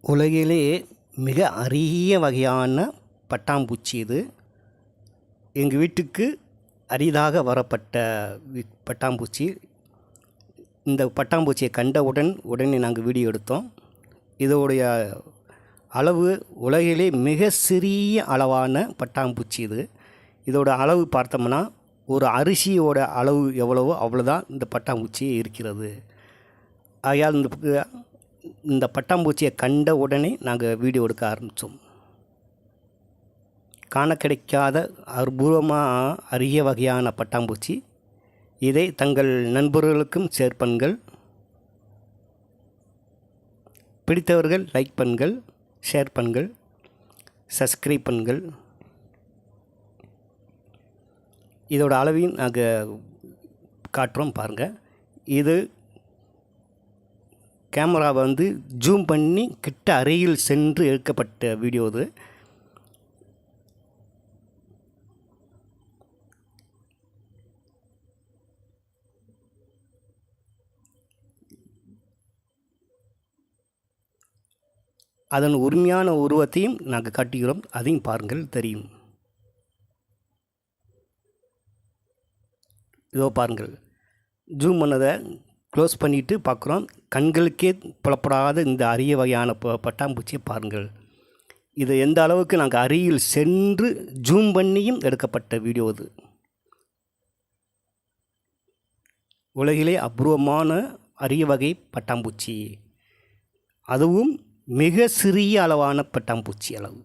உலகிலே மிக அரிய வகையான பட்டாம்பூச்சி இது. எங்கள் வீட்டுக்கு அரிதாக வரப்பட்ட பட்டாம்பூச்சி. இந்த பட்டாம்பூச்சியை கண்டவுடன் உடனே நாங்கள் வீடியோ எடுத்தோம். இதோடைய அளவு உலகிலே மிக சிறிய அளவான பட்டாம்பூச்சி இது. இதோட அளவு பார்த்தோம்னா ஒரு அரிசியோட அளவு எவ்வளவோ அவ்வளோதான் இந்த பட்டாம்பூச்சி இருக்கிறது. ஆகையால் இந்த இந்த பட்டாம்பூச்சியை கண்ட உடனே நாங்கள் வீடியோ எடுக்க ஆரம்பித்தோம் காண கிடைக்காத அற்புதமாக அரிய வகையான பட்டாம்பூச்சி. இதை தங்கள் நண்பர்களுக்கும் ஷேர் பிடித்தவர்கள் லைக் பண்ணுங்கள் ஷேர் பண்ணுங்கள் சப்ஸ்கிரைப் பண்ணுங்கள் இதோட அளவையும் நாங்கள் காட்டுறோம் பாருங்கள் இது கேமராவை வந்து ஜூம் பண்ணி கிட்ட அருகில் சென்று எடுக்கப்பட்ட வீடியோ இது அதன் உரிமையான உருவத்தையும் நாங்கள் காட்டுகிறோம். அதையும் பாருங்கள் தெரியும். இதோ பாருங்கள். ஜூம் பண்ணதை க்ளோஸ் பண்ணிவிட்டு பார்க்குறோம். கண்களுக்கே புலப்படாத இந்த அரிய வகையான ப பட்டாம்பூச்சியை பாருங்கள். இது எந்த அளவுக்கு நாங்கள் அருகில் சென்று ஜூம் பண்ணியும் எடுக்கப்பட்ட வீடியோ இது. உலகிலே அபூர்வமான அரிய வகை பட்டாம்பூச்சி. அதுவும் மிக சிறிய அளவான பட்டாம்பூச்சி அளவு.